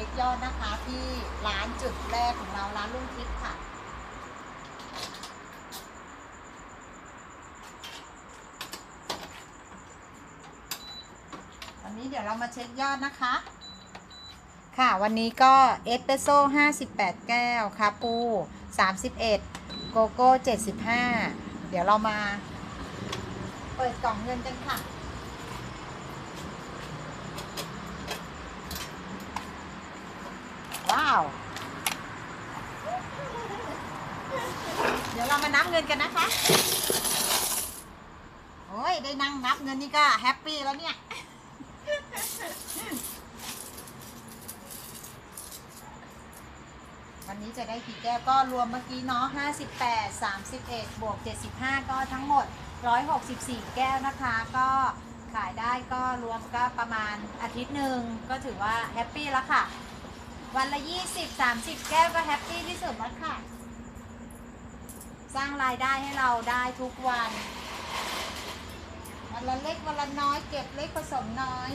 ช็คยอดนะคะที่ร้านจุดแรกของเราร้านลุงทิพย์ค่ะ วันนี้เดี๋ยวเรามาเช็คยอดนะคะ ค่ะวันนี้ก็เอสเปรสโซ่58 แก้ว คาปู 31 โกโก้ 75 เดี๋ยวเรามาเปิดกล่องเงินกันค่ะา เดี๋ยวเรามานับเงินกันนะคะ โอ้ย ได้นั่งนับเงินนี่ก็แฮปปี้แล้วเนี่ย วันนี้จะได้กี่แก้วก็รวมเมื่อกี้เนาะ58 31 บวก 75 ก็ทั้งหมด 164 แก้วนะคะ ก็ขายได้ก็รวมก็ประมาณอาทิตย์หนึ่งก็ถือว่าแฮปปี้แล้วค่ะ วันละ 20 30 แก้วก็แฮปปี้ที่สุดแล้วค่ะ สร้างรายได้ให้เราได้ทุกวัน วันละเล็กวันละน้อยเก็บเล็กผสมน้อย